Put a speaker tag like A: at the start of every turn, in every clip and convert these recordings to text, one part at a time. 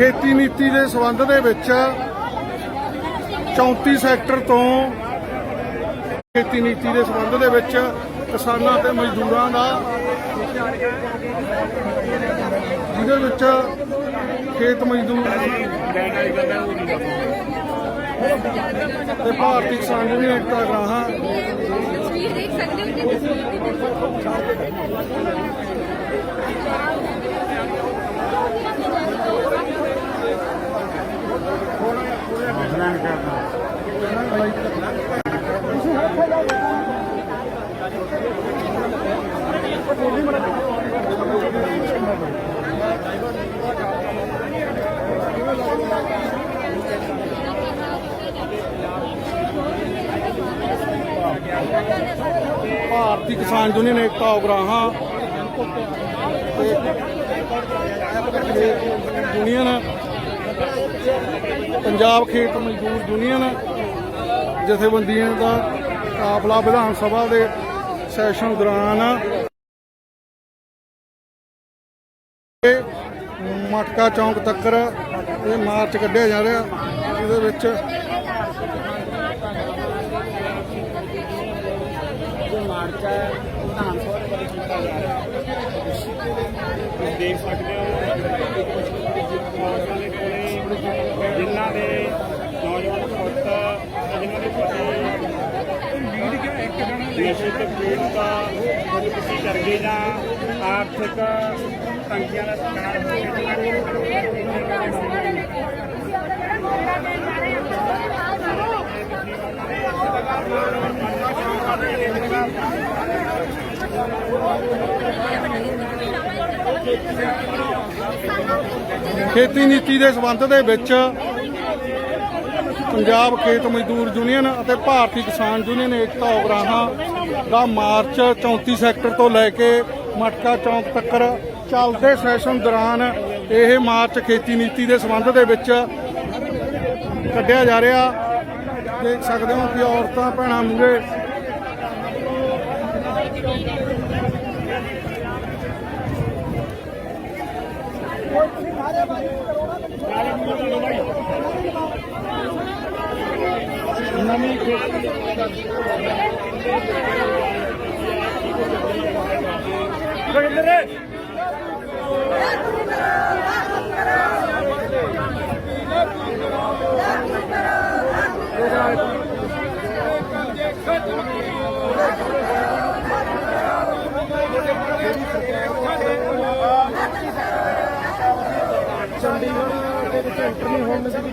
A: ਖੇਤੀ ਨੀਤੀ ਦੇ ਸੰਬੰਧ ਦੇ ਵਿੱਚ 34 ਸੈਕਟਰ ਤੋਂ ਖੇਤੀ ਨੀਤੀ ਦੇ ਸੰਬੰਧ ਦੇ ਵਿੱਚ ਕਿਸਾਨਾਂ ਤੇ ਮਜ਼ਦੂਰਾਂ ਦਾ, ਜਿਹਦੇ ਵਿੱਚ ਖੇਤ ਮਜ਼ਦੂਰ ਤੇ ਭਾਰਤੀ ਕਿਸਾਨ ਯੂਨੀਅਨ ਏਕਤਾ ਗਰਾਹਾਂ
B: ਤਸਵੀਰ ਦੇਖ ਸਕਦੇ ਹੋ ਕਿ ਤਸਵੀਰ ਦੇ
A: ਭਾਰਤੀ ਕਿਸਾਨ ਯੂਨੀਅਨ ਏਕਤਾ ਉਗਰਾਹਾਂ ਤੇ ਯੂਨੀਅਨ ਪੰਜਾਬ ਖੇਤ ਮਜ਼ਦੂਰ ਯੂਨੀਅਨ ਜਥੇਬੰਦੀਆਂ ਦਾ ਕਾਫਲਾ ਵਿਧਾਨ ਸਭਾ ਦੇ ਸੈਸ਼ਨ ਦੌਰਾਨ ਇਹ ਮਟਕਾ ਚੌਂਕ ਤੱਕਰ ਇਹ ਮਾਰਚ ਕੱਢਿਆ ਜਾ ਰਿਹਾ। ਇਹਦੇ ਵਿੱਚ
C: ਜੋ ਮਾਰਚ ਹੈ ਵਿਧਾਨ ਸਭਾ ਦੇ ਬਾਰੇ ਕੀਤਾ ਜਾ ਰਿਹਾ। ਦੇਖ ਸਕਦੇ ਹੋ ਨੌਜਵਾਨਾਂ ਦੇ ਕੋਲੇ ਜਿਨ੍ਹਾਂ ਦੇ ਨੌਜਵਾਨ ਪੁੱਤ ਤੇ ਜਿਨ੍ਹਾਂ ਦੇ ਪਤੀ ਨਸ਼ੇ ਪੀੜਤ ਖੁਦਕੁਸ਼ੀ ਕਰ ਜਾਂ ਆਰਥਿਕ ਤੰਗੀਆਂ ਦਾ ਸ਼ਿਕਾਰ ਹੋ ਗਏ।
A: ਖੇਤੀ ਨੀਤੀ ਦੇ ਸੰਬੰਧ ਦੇ ਵਿੱਚ ਪੰਜਾਬ ਖੇਤ ਮਜ਼ਦੂਰ ਯੂਨੀਅਨ ਅਤੇ ਭਾਰਤੀ ਕਿਸਾਨ ਯੂਨੀਅਨ ਏਕਤਾ ਉਗਰਾਹਾਂ ਦਾ ਮਾਰਚ 34 ਸੈਕਟਰ ਤੋਂ ਲੈ ਕੇ ਮਟਕਾ ਚੌਂਕ ਤੱਕ ਚੱਲਦੇ ਸੈਸ਼ਨ ਦੌਰਾਨ ਇਹ ਮਾਰਚ ਖੇਤੀ ਨੀਤੀ ਦੇ ਸੰਬੰਧ ਦੇ ਵਿੱਚ ਕੱਢਿਆ ਜਾ ਰਿਹਾ। ਦੇਖ ਸਕਦੇ ਹੋ ਕਿ ਔਰਤਾਂ, ਭੈਣਾਂ ਮੂਰੇ
C: ਨਵੀਂ ਖੇਤੀ ਚੰਡੀਗੜ੍ਹ ਦੇ ਵਿੱਚ ਐਂਟਰ ਨਹੀਂ ਹੋਣ ਦੀ ਵੀ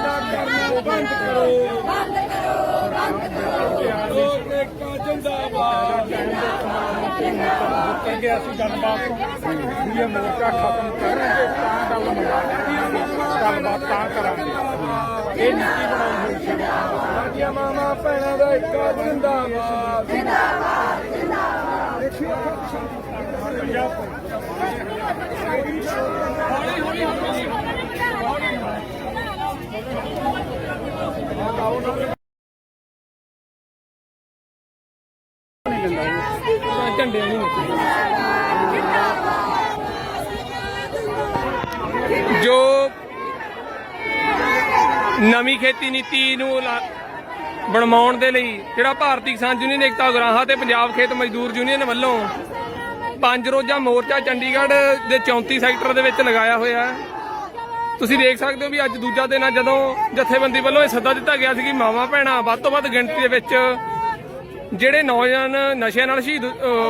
C: ਕਿਸਾਨਾਂ ਬੰਦ ਕਰੋ ਲੋਕ ਏਕਤਾ ਜਿੰਦਾਬਾਦ ਕਹਿੰਦੇ ਅਸੀਂ ਗੱਲਬਾਤ ਵੀ ਇਹ ਮੋਰਚਾ ਖਤਮ ਕਰਾਂਗੇ, ਤਾਂ ਗੱਲ ਮੰਨਾਂਗੇ ਗੱਲਬਾਤ ਤਾਂ ਕਰਾਂਗੇ। ਇਹ ਨੀਤੀ ਬਣਾਈ ਹੋਈ ਸੀ। ਸਾਡੀਆਂ ਮਾਮਾ, ਭੈਣਾਂ ਦਾ ਏਕਾ ਜਿੰਦਾਬਾਦ ਜਿੰਦਾਬਾਦ। ਜਿੰਦਾਬਾਦ ਦੇਖਿਓ, ਪੰਜਾਬ ਝੰਡੇ ਨਹੀਂ
D: ਜੋ ਨਵੀਂ ਖੇਤੀ ਨੀਤੀ ਨੂੰ ਬਣਵਾਉਣ ਦੇ ਲਈ ਜਿਹੜਾ ਭਾਰਤੀ ਕਿਸਾਨ ਯੂਨੀਅਨ, ਏਕਤਾ ਉਗਰਾਹਾਂ ਤੇ ਪੰਜਾਬ ਖੇਤ ਮਜ਼ਦੂਰ ਯੂਨੀਅਨ ਵੱਲੋਂ ਪੰਜ ਰੋਜ਼ਾ ਮੋਰਚਾ ਚੰਡੀਗੜ੍ਹ ਦੇ 34 ਸੈਕਟਰ ਦੇ ਵਿੱਚ ਲਗਾਇਆ ਹੋਇਆ ਹੈ। ਤੁਸੀਂ ਦੇਖ ਸਕਦੇ ਹੋ ਵੀ ਅੱਜ ਦੂਜਾ ਦਿਨ ਆ, ਜਦੋਂ ਜਥੇਬੰਦੀ ਵੱਲੋਂ ਇਹ ਸੱਦਾ ਦਿੱਤਾ ਗਿਆ ਸੀ ਕਿ ਮਾਵਾਂ ਭੈਣਾਂ ਵੱਧ ਤੋਂ ਵੱਧ ਗਿਣਤੀ ਦੇ ਵਿੱਚ ਜਿਹੜੇ ਨੌਜਵਾਨ ਨਸ਼ਿਆਂ ਨਾਲ ਸ਼ਹੀਦ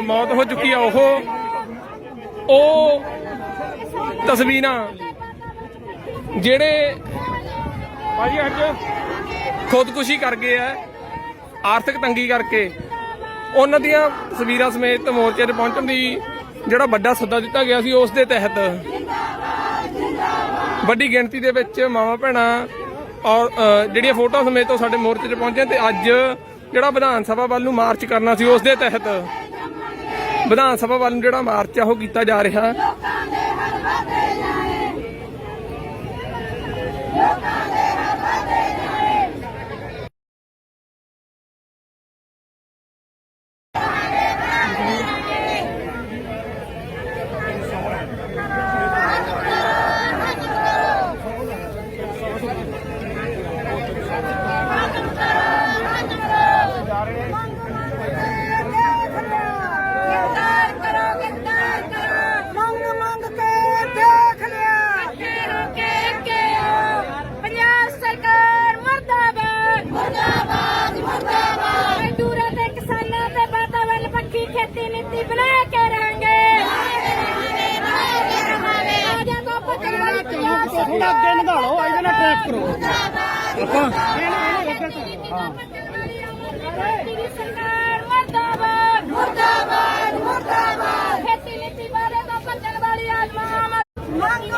D: ਮੌਤ ਹੋ ਚੁੱਕੀ ਆ, ਉਹ ਉਹ ਤਸਵੀਰਾਂ ਜਿਹੜੇ ਭਾਜੀ ਅੱਜ ਖੁਦਕੁਸ਼ੀ ਕਰ ਗਏ ਆ ਆਰਥਿਕ ਤੰਗੀ ਕਰਕੇ ਉਹਨਾਂ ਦੀਆਂ ਤਸਵੀਰਾਂ ਸਮੇਤ ਮੋਰਚੇ ਤੇ ਪਹੁੰਚਣ ਦੀ ਜਿਹੜਾ ਵੱਡਾ ਸੱਦਾ ਦਿੱਤਾ ਗਿਆ ਸੀ ਉਸ ਦੇ ਤਹਿਤ ਵੱਡੀ ਗਿਣਤੀ ਦੇ ਵਿੱਚ ਮਾਵਾਂ ਭੈਣਾਂ ਔਰ ਜਿਹੜੀਆਂ ਫੋਟੋਆਂ ਸਮੇਤ ਤੋਂ ਸਾਡੇ ਮੋਰਚੇ 'ਚ ਪਹੁੰਚੇ ਤੇ ਅੱਜ ਜਿਹੜਾ ਵਿਧਾਨ ਸਭਾ ਵੱਲ ਨੂੰ ਮਾਰਚ ਕਰਨਾ ਸੀ ਉਸ ਦੇ ਤਹਿਤ ਵਿਧਾਨ ਸਭਾ ਵੱਲ ਨੂੰ ਜਿਹੜਾ ਮਾਰਚ ਆ ਉਹ ਕੀਤਾ ਜਾ ਰਿਹਾ।
B: ਖੇਤੀ ਨੀਤੀ ਬਣਾ ਕੇ ਰਾਂਗੇ ਰਾਜਾ ਕੋ ਪਤਲਾ ਥੋੜਾ ਅੱਗੇ ਨਿਕਾਲੋ ਇਹਦੇ ਨਾਲ ਟਰੈਕ ਕਰੋ। ਆਪਾਂ ਮੁਰਦਾਬਾਦ ਮੁਰਦਾਬਾਦ। ਮੁਰਦਾਬਾਦ ਖੇਤੀ ਨੀਤੀ ਬਾਰੇ ਤਾਂ
C: ਪੱਤਲ
B: ਵਾਲੀ ਆਜਮਾ ਮੰਗ